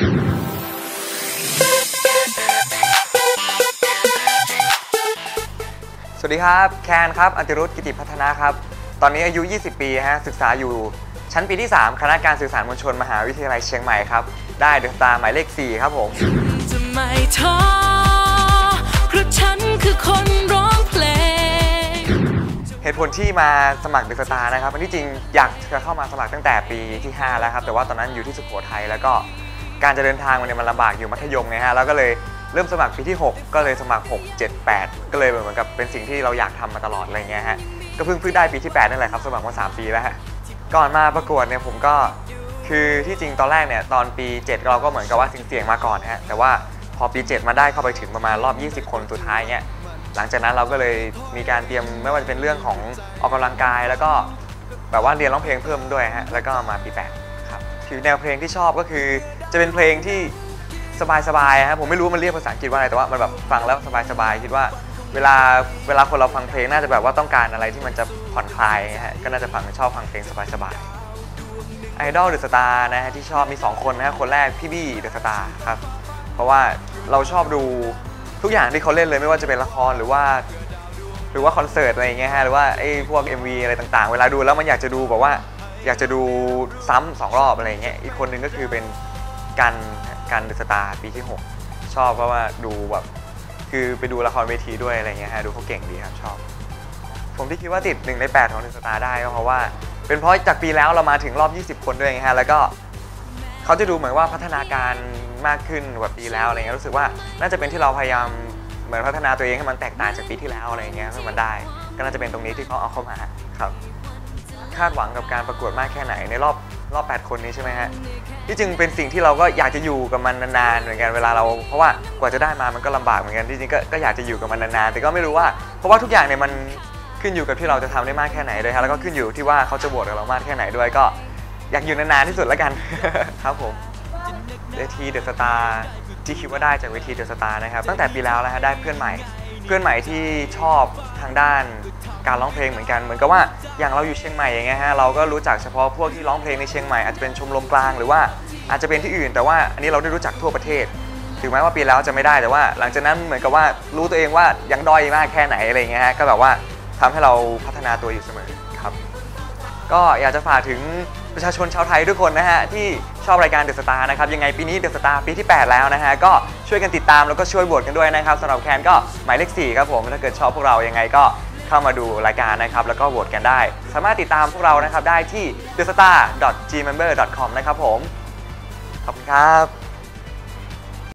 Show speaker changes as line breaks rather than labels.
สวัสดีครับ แคนครับอันติรุธกิติพัฒนาครับ ตอนนี้อายุ 20 ปีฮะศึกษาอยู่ชั้นปีที่ 3 คณะการสื่อสารมวลชน มหาวิทยาลัยเชียงใหม่ครับ ได้เดอะสตาร์หมายเลข 4 ครับผม
จะไม่ท้อเพราะฉันคือคนร้องเพลง
เหตุผลที่มาสมัครเดอะสตาร์นะครับอันที่จริงอยากจะเข้ามาสมัครตั้งแต่ปีที่ 5 แล้วครับ แต่ว่าตอนนั้นอยู่ที่สุโขทัยแล้วก็ การจะเดินทางมันเนี่ยมันลำบากอยู่มัธยมไงฮะแล้วก็เลยเริ่มสมัครปีที่ 6 ก็เลยสมัคร 6 7 8 ก็เลยเหมือนกับเป็นสิ่งที่เราอยากทำมาตลอดอะไรเงี้ยฮะก็เพิ่งเพิ่งได้ปีที่ 8 นั่นแหละครับ สมัครมา 3 ปีแล้วฮะก่อนมาประกวดเนี่ยผมก็คือที่จริงตอนแรกเนี่ยตอนปี 7 เราก็เหมือนกับว่าเสี่ยงๆมาก่อนฮะแต่ว่าพอปี 7 มาได้เข้าไปถึงประมาณรอบ 20 คนสุดท้ายเนี่ยหลังจากนั้นเราก็เลยมีการเตรียมไม่ว่าจะเป็นเรื่องของออกกำลังกาย แล้วก็แบบว่าเรียนร้องเพลงเพิ่มด้วยฮะแล้วก็มาปีแปด คือแนวเพลงที่ชอบก็คือ จะเป็นเพลงที่สบายๆฮะผมไม่รู้ว่ามันเรียกภาษาอังกฤษว่าอะไรแต่ว่ามันแบบฟังแล้วสบายๆคิดว่าเวลาเวลาคนเราฟังเพลงน่าจะแบบว่าต้องการอะไรที่มันจะผ่อนคลายฮะก็น่าจะฟังชอบฟังเพลงสบายๆไอดอลเดอะสตาร์นะฮะที่ชอบมี 2 คนนะฮะคนแรกพี่บี้เดอะสตาร์ครับเพราะว่าเราชอบดูทุกอย่างที่เขาเล่นเลยไม่ว่าจะเป็นละครหรือว่า หรือว่าคอนเสิร์ตอะไรอย่างเงี้ยฮะหรือว่าไอ้พวก MV อะไรต่างๆ เวลาดูแล้วมันอยากจะดูแบบว่า อยากจะดูซ้ำสองรอบอะไรเงี้ยอีกคนนึงก็คือเป็นกันกันเดอะสตาร์ปีที่ 6 ชอบเพราะว่าดูแบบคือไปดูละครเวทีด้วยอะไรเงี้ยฮะดูเขาเก่งดีครับชอบ ผมที่คิดว่าติด1ใน 8 ของเดอะสตาร์ได้ก็เพราะว่า เป็นเพราะจากปีแล้วเรามาถึงรอบ 20 คนด้วยไงฮะแล้วก็เขาจะดูเหมือนว่าพัฒนาการมากขึ้นกว่าปีแล้วอะไรเงี้ยรู้สึกว่าน่าจะเป็นที่เราพยายามเหมือนพัฒนาตัวเองให้มันแตกต่างจากปีที่แล้วอะไรเงี้ยให้มันได้ ก็น่าจะเป็นตรงนี้ที่เขาเอาเข้ามาครับ คาดหวังกับการประกวดมากแค่ไหนในรอบรอบ 8 คนนี้ใช่ไหมฮะที่จริงเป็นสิ่งที่เราก็อยากจะอยู่กับมันนานๆเหมือนกันเวลาเรา เพราะว่ากว่าจะได้มามันก็ลำบากเหมือนกันที่จริงก็ก็อยากจะอยู่กับมันนานๆแต่ก็ไม่รู้ว่า เพราะว่าทุกอย่างเนี่ยมันขึ้นอยู่กับที่เราจะทำได้มากแค่ไหนด้วยฮะแล้วก็ขึ้นอยู่ที่ว่าเขาจะโหวตกับเรามากแค่ไหนด้วยก็อยากอยู่นานๆที่สุดแล้วกัน ครับผม เวทีเดอะสตาร์ที่คิดว่าได้จากเวทีเดอะสตาร์นะครับ ตั้งแต่ปีแล้วนะฮะได้เพื่อนใหม่ เพื่อนใหม่ที่ชอบทางด้าน การร้องเพลงเหมือนกันเหมือนกับว่าอย่างเราอยู่เชียงใหม่อย่างเงี้ยฮะเราก็รู้จักเฉพาะพวกที่ร้องเพลงในเชียงใหม่อาจจะเป็นชมรมกลางหรือว่าอาจจะเป็นที่อื่น แต่ว่าอันนี้เราได้รู้จักทั่วประเทศ ถึงแม้ว่าปีแล้วจะไม่ได้แต่ว่า หลังจากนั้นเหมือนกับว่ารู้ตัวเองว่ายังด้อยมากแค่ไหนอะไรเงี้ยฮะก็แบบว่าทำให้เราพัฒนาตัวอยู่เสมอครับ ก็อยากจะฝากถึงประชาชนชาวไทยทุกคนนะฮะที่ชอบรายการเดอะสตาร์นะครับยังไงปีนี้เดอะสตาร์ปีที่ 8 แล้วนะฮะก็ช่วยกันติดตามแล้วก็ช่วยโหวตกันด้วยนะครับสำหรับแคนก็หมายเลข4ครับผมถ้าเกิดชอบพวกเรายังไงก็ เข้ามาดูรายการนะครับ แล้วก็โหวตกันได้ สามารถติดตามพวกเรานะครับได้ที่ thestar.gmember.com นะครับผม ขอบคุณครับ